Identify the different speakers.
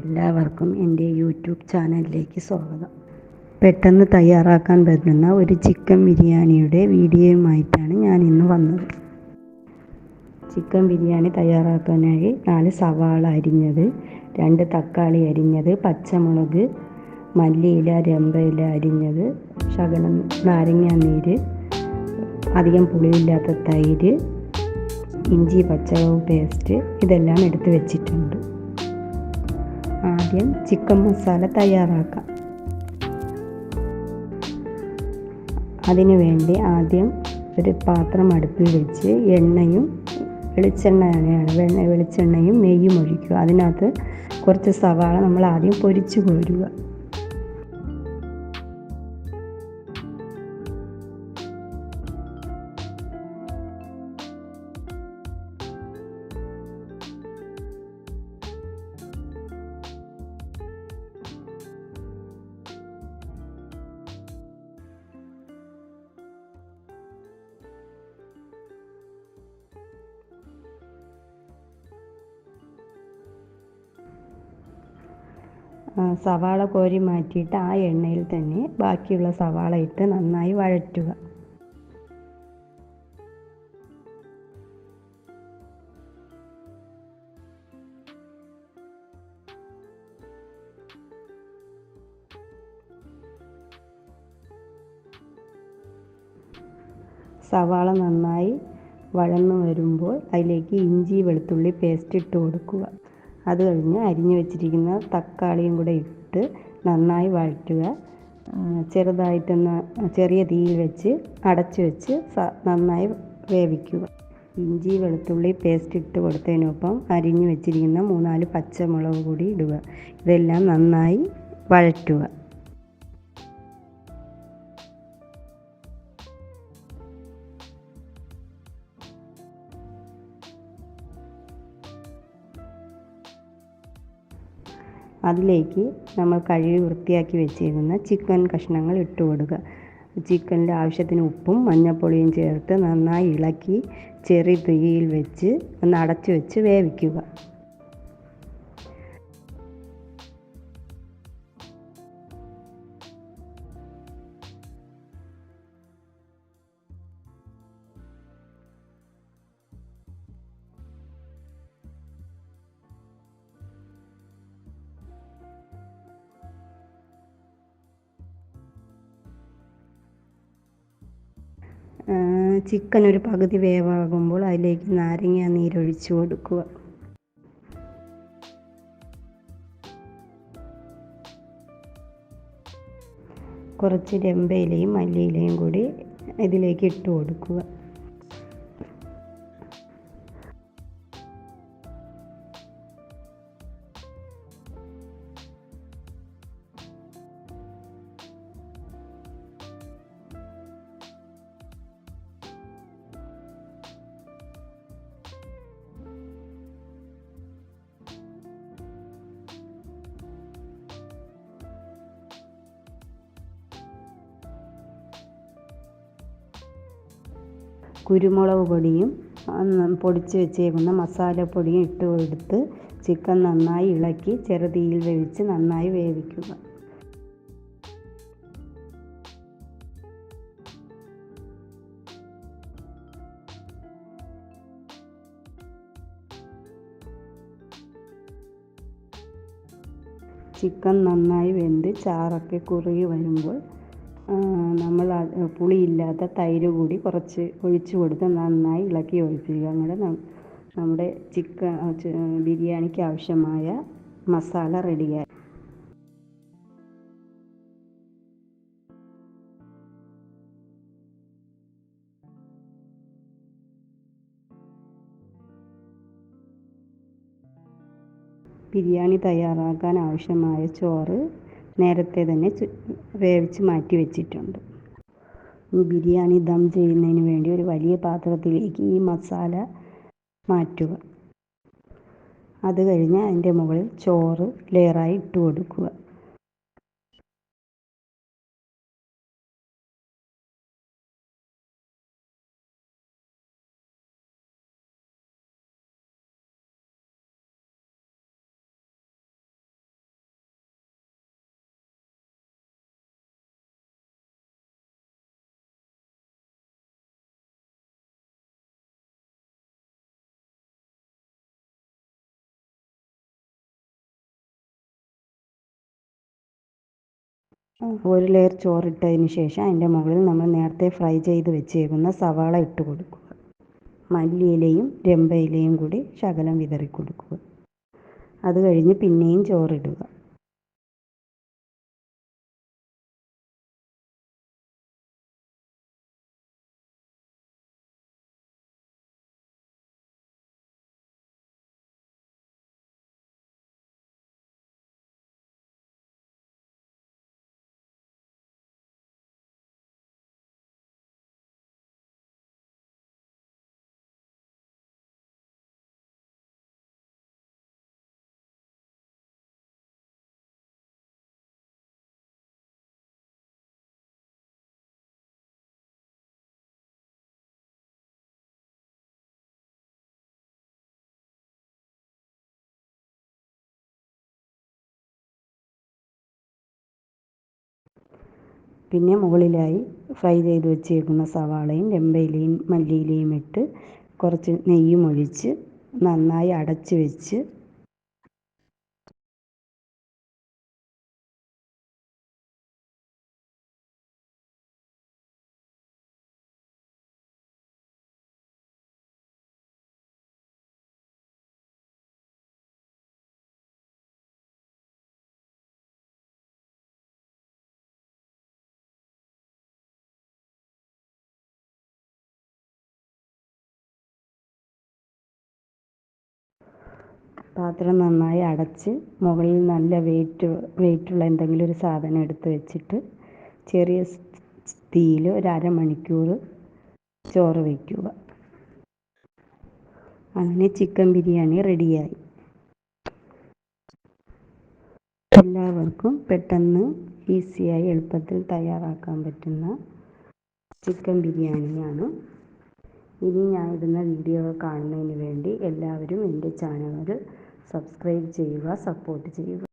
Speaker 1: എല്ലാവർക്കും എന്റെ യൂട്യൂബ് ചാനലിലേക്ക് സ്വാഗതം. പെട്ടെന്ന് തയ്യാറാക്കാൻ പറ്റുന്ന ഒരു ചിക്കൻ ബിരിയാണിയുടെ വീഡിയോയുമായിട്ടാണ് ഞാൻ ഇന്ന് വന്നത്. ചിക്കൻ ബിരിയാണി തയ്യാറാക്കാനായി നാല് സവാള അരിഞ്ഞത് രണ്ട് തക്കാളി അരിഞ്ഞത് പച്ചമുളക് മല്ലിയില രമ്പയില അരിഞ്ഞത് ശകലം നാരങ്ങ നീര് അധികം പുളിയില്ലാത്ത തൈര് ഇഞ്ചി പച്ചമുളക് പേസ്റ്റ് ഇതെല്ലാം എടുത്ത് വെച്ചിട്ടുണ്ട്. ആദ്യം ചിക്കൻ മസാല തയ്യാറാക്കാം. അതിനു വേണ്ടി ആദ്യം ഒരു പാത്രം അടുപ്പിൽ വെച്ച് എണ്ണയും വെളിച്ചെണ്ണയാണ് വെളിച്ചെണ്ണയും നെയ്യും ഒഴിക്കുക. അതിനകത്ത് കുറച്ച് സവാള നമ്മൾ ആദ്യം പൊരിച്ചു കോരുക. സവാള കോരി മാറ്റിയിട്ട് ആ എണ്ണയിൽ തന്നെ ബാക്കിയുള്ള സവാള ഇട്ട് നന്നായി വഴറ്റുക. സവാള നന്നായി വഴന്നു വരുമ്പോൾ അതിലേക്ക് ഇഞ്ചി വെളുത്തുള്ളി പേസ്റ്റ് ഇട്ട് കൊടുക്കുക. അത് കഴിഞ്ഞ് അരിഞ്ഞു വെച്ചിരിക്കുന്ന തക്കാളിയും കൂടെ ഇട്ട് നന്നായി വഴറ്റുക. ചെറുതായിട്ടൊന്ന് ചെറിയ തീയിൽ വെച്ച് അടച്ചു വെച്ച് നന്നായി വേവിക്കുക. ഇഞ്ചി വെളുത്തുള്ളി പേസ്റ്റ് ഇട്ട് കൊടുത്തതിനൊപ്പം അരിഞ്ഞു വെച്ചിരിക്കുന്ന മൂന്നാൽ പച്ചമുളക് കൂടി ഇടുക. ഇതെല്ലാം നന്നായി വഴറ്റുക. അതിലേക്ക് നമ്മൾ കഴുകി വൃത്തിയാക്കി വെച്ചിരുന്ന ചിക്കൻ കഷ്ണങ്ങൾ ഇട്ട് കൊടുക്കുക. ചിക്കനിൽ ആവശ്യത്തിന് ഉപ്പും മഞ്ഞൾപ്പൊടിയും ചേർത്ത് നന്നായി ഇളക്കി ചെറിയ തീയിൽ വെച്ച് ഒന്ന് അടച്ചു വെച്ച് വേവിക്കുക. ചിക്കൻ ഒരു പകുതി വേവാകുമ്പോൾ അതിലേക്ക് നാരങ്ങ നീരൊഴിച്ച് കൊടുക്കുക. കുറച്ച് രമ്പയിലയും മല്ലിയിലയും കൂടി ഇതിലേക്ക് ഇട്ട് കൊടുക്കുക. കുരുമുളക് പൊടിയും പൊടിച്ച് വെച്ചേക്കുന്ന മസാലപ്പൊടിയും ഇട്ട് കൊടുത്ത് ചിക്കൻ നന്നായി ഇളക്കി ചെറുതീയിൽ വേവിച്ച് നന്നായി വേവിക്കുക. ചിക്കൻ നന്നായി വെന്ത് ചാറൊക്കെ കുറുകി വരുമ്പോൾ നമ്മൾ പുളിയില്ലാത്ത തൈര് കൂടി കുറച്ച് ഒഴിച്ച് കൊടുത്ത് നന്നായി ഇളക്കി യോജിപ്പിക്കുക. അങ്ങനെ നമ്മുടെ ചിക്കൻ ബിരിയാണിക്ക് ആവശ്യമായ മസാല റെഡിയായി ബിരിയാണി തയ്യാറാക്കാൻ ആവശ്യമായ ചോറ് നേരത്തെ തന്നെ വേവിച്ച് മാറ്റി വെച്ചിട്ടുണ്ട്. ബിരിയാണി ദം ചെയ്യുന്നതിന് വേണ്ടി ഒരു വലിയ പാത്രത്തിലേക്ക് ഈ മസാല മാറ്റുക. അത് കഴിഞ്ഞ് അതിന്റെ മുകളിൽ ചോറ് ലെയറായി ഇട്ട് കൊടുക്കുക. ഒരു ലെയർ ചോറിട്ടതിന് ശേഷം അതിന്റെ മുകളിൽ നമ്മൾ നേരത്തെ ഫ്രൈ ചെയ്ത് വെച്ചേക്കുന്ന സവാള ഇട്ട് കൊടുക്കുക. മല്ലിയിലയും രമ്പയിലയും കൂടി ശകലം വിതറി കൊടുക്കുക അത് കഴിഞ്ഞ് പിന്നെയും ചോറിടുക. പിന്നെ മുകളിലായി ഫ്രൈ ചെയ്ത് വെച്ചേക്കുന്ന സവാളയും ചെമ്പല്ലിയും മല്ലിയിലയും ഇട്ട് കുറച്ച് നെയ്യും ഒഴിച്ച് നന്നായി അടച്ച് വെച്ച് പാത്രം നന്നായി അടച്ച് മുകളിൽ നല്ല വെയിറ്റ് വെയിറ്റുള്ള എന്തെങ്കിലും ഒരു സാധനം എടുത്ത് വെച്ചിട്ട് ചെറിയ തീയിൽ ഒരു ചോറ് വയ്ക്കുക അങ്ങനെ ചിക്കൻ ബിരിയാണി റെഡിയായി എല്ലാവർക്കും പെട്ടെന്ന് ഈസിയായി എളുപ്പത്തിൽ തയ്യാറാക്കാൻ പറ്റുന്ന ചിക്കൻ ബിരിയാണിയാണ്. ഇനി ഞാൻ ഇടുന്ന വീഡിയോ കാണുന്നതിന് വേണ്ടി എല്ലാവരും എന്റെ ചാനൽ സബ്സ്ക്രൈബ് ചെയ്യുക സപ്പോർട്ട് ചെയ്യുക